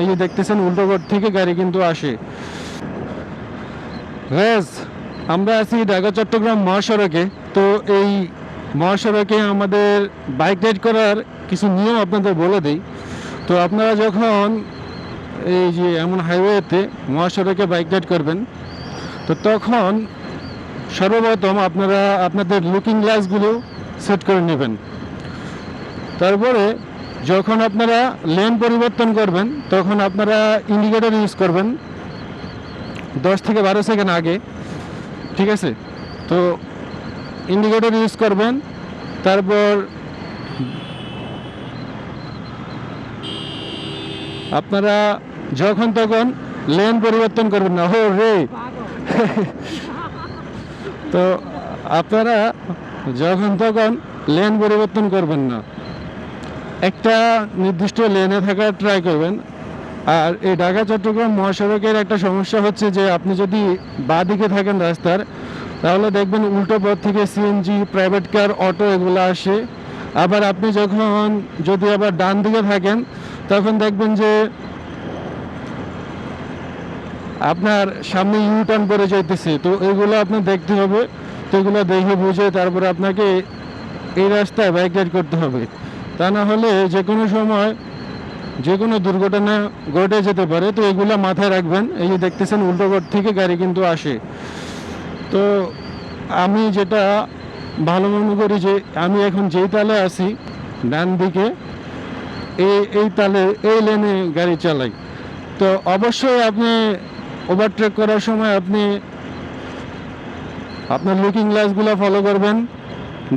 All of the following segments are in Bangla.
এই যে দেখতেছেন উল্টো রোড থেকে গাড়ি কিন্তু আসে। আমরা আছি ঢাকা, চট্টগ্রাম মহাসড়কে। তো এই মহাসড়কে আমাদের বাইক রাইড করার কিছু নিয়ম আপনাদের বলে দিই। তো আপনারা যখন এই যে এমন হাইওয়েতে মহাসড়কে বাইক রাইড করবেন, তো তখন সর্বপ্রথম আপনারা আপনাদের লুকিং গ্লাসগুলো সেট করে নেবেন। তারপরে যখন আপনারা লেন পরিবর্তন করবেন, তখন আপনারা ইন্ডিকেটর ইউজ করবেন দশ থেকে বারো সেকেন্ড আগে, ঠিক আছে? তো ইন্ডিকেটর ইউজ করবেন, তারপর আপনারা যখন তখন লেন পরিবর্তন করবেন না। হো রে! তো আপনারা যখন তখন লেন পরিবর্তন করবেন না। একটা নির্দিষ্ট লেনে থাকার ট্রাই করবেন। আর এই ঢাকা, চট্টগ্রাম মহাসড়কের একটা সমস্যা হচ্ছে যে আপনি যদি বাঁ দিকে থাকেন রাস্তার, তাহলে দেখবেন উল্টো পথ থেকে সিএনজি প্রাইভেট কার অটো এগুলো আসে। আবার আপনি যখন যদি আবার ডান দিকে থাকেন, তখন দেখবেন যে আপনার সামনে ইউ টার্ন পরে যাইতেছে। তো এগুলো আপনার দেখতে হবে, তো এগুলো দেখে বুঝে তারপরে আপনাকে এই রাস্তায় বাইক রাইড করতে হবে। তা না হলে যে কোনো সময় যে কোনো দুর্ঘটনা ঘটে যেতে পারে, তো এগুলো মাথায় রাখবেন। এই যে দেখতেছেন উল্টো পথ থেকে গাড়ি কিন্তু আসে। তো আমি যেটা ভালো মনে করি যে, আমি এখন যেই তালে আছি, ডান দিকে, এই এই তালে, এই লেনে গাড়ি চালাই। তো অবশ্যই আপনি ওভারটেক করার সময় আপনি আপনার লুকিং গ্লাসগুলো ফলো করবেন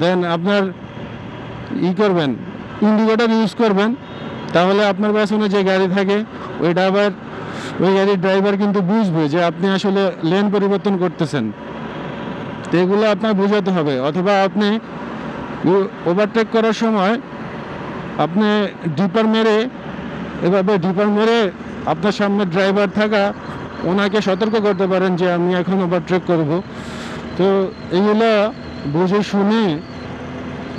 দেন আপনার ই করবেন। ইন্ডিকেটর ইউজ করবেন, তাহলে আপনার পেছনে যে গাড়ি থাকে ওইটা আবার ওই গাড়ির ড্রাইভার কিন্তু বুঝবে যে আপনি আসলে লেন পরিবর্তন করতেছেন। তো এগুলো আপনার বোঝাতে হবে। অথবা আপনি ওভারটেক করার সময় আপনি ডিপার মেরে, এভাবে ডিপার মেরে আপনার সামনে ড্রাইভার থাকা, ওনাকে সতর্ক করতে পারেন যে আমি এখন ওভারটেক করব। তো এইগুলো বুঝে শুনে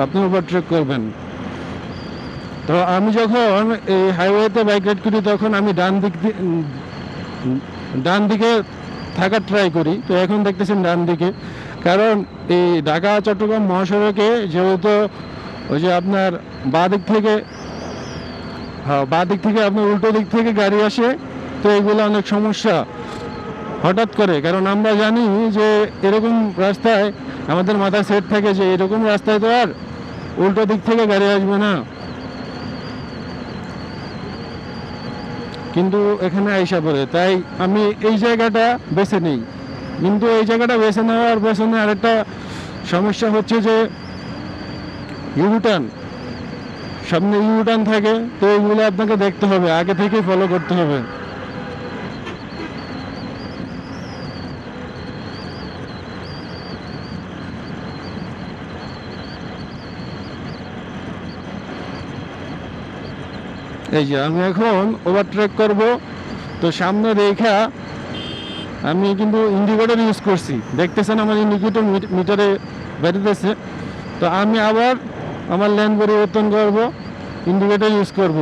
আপনি ওভারটেক করবেন। তো আমি যখন এই হাইওয়েতে বাইক রাইড করি, তখন আমি ডান দিক ডান দিকে থাকার ট্রাই করি। তো এখন দেখতেছেন ডান দিকে। কারণ এই ঢাকা, চট্টগ্রাম, মহাসড়কে যেহেতু ওই যে আপনার বাঁ দিক থেকে হ্যাঁ বাঁ দিক থেকে আপনার উল্টো দিক থেকে গাড়ি আসে, তো এগুলো অনেক সমস্যা হঠাৎ করে। কারণ আমরা জানি যে এরকম রাস্তায় আমাদের মাথা সেট থাকে যে এরকম রাস্তায় তো আর উল্টো দিক থেকে গাড়ি আসবে না। কিন্তু এখানে আইসা পড়ে। তাই আমি এই জায়গাটা বেছে নিই। কিন্তু এই জায়গাটা বেছে নেওয়ার পেছনে আরেকটা সমস্যা হচ্ছে যে ইউটার্ন সামনে ইউটার্ন থাকে, তো এইগুলো আপনাকে দেখতে হবে, আগে থেকেই ফলো করতে হবে। এই যে আমি এখন ওভারট্রেক করব। তো সামনে রেখা, আমি কিন্তু ইন্ডিকেটর ইউজ করছি। দেখতেছেন আমার ইন্ডিকেটর মিটারে বেরোতেছে। তো আমি আবার আমার লেন পরিবর্তন করব ইন্ডিকেটর ইউজ করব।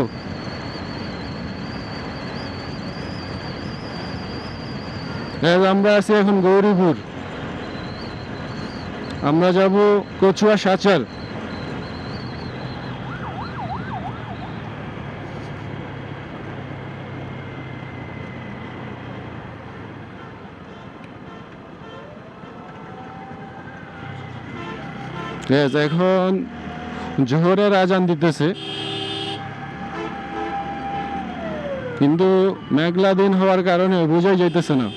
আমরা আছি এখন গৌরীপুর। আমরা যাব কচুয়া সাচার। এখন জোহরের আজান দিতেছে। কিন্তু মেঘলা দিন হওয়ার কারণে বোঝাই যাইতেছে না।